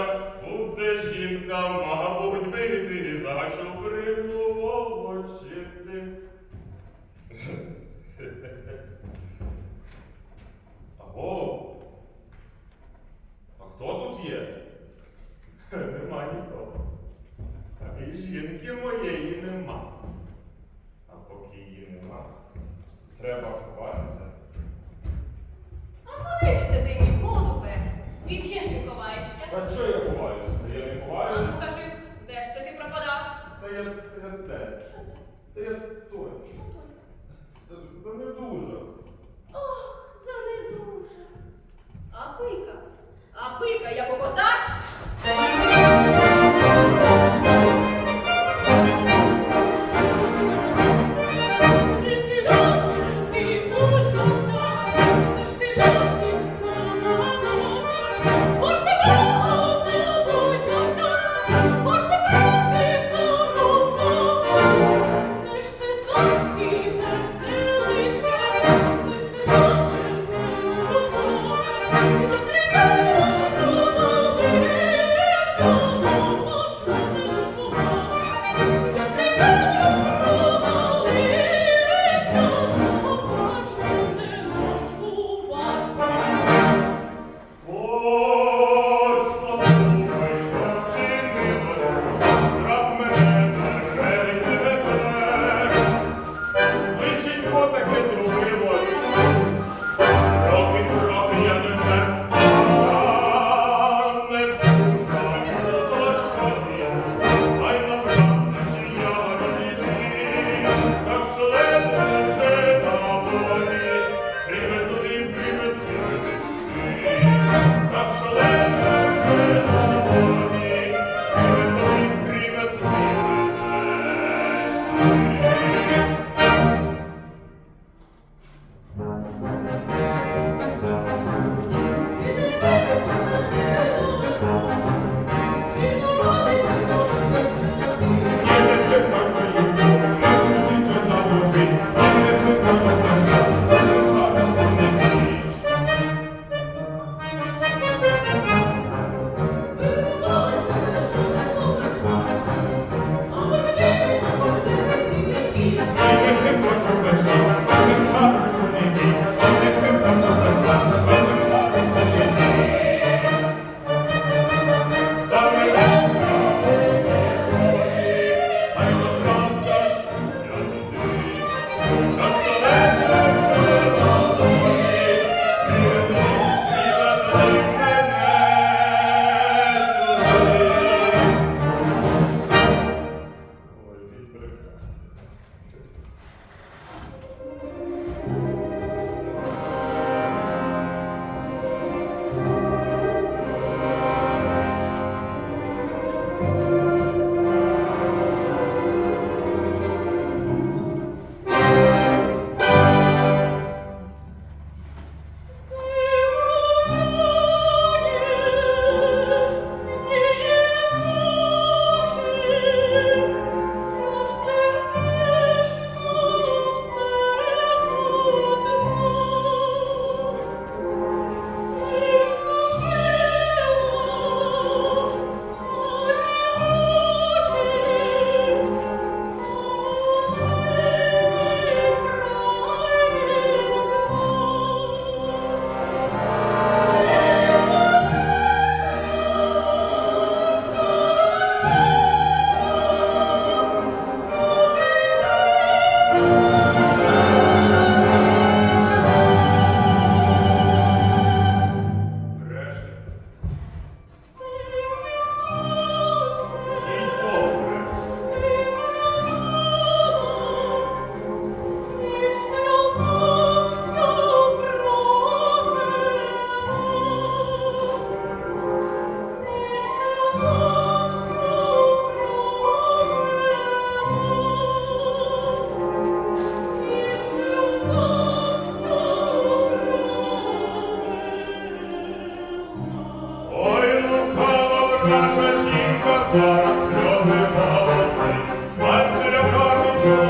береза, буде жінка, мабуть, вийти, зачу приловочити. Аго? А хто тут є? Нема нікого. А і жінки моєї нема. А поки її нема, треба ховатися. Той. Що той? наша жінка зараз сльози голоси, Марселя в хату.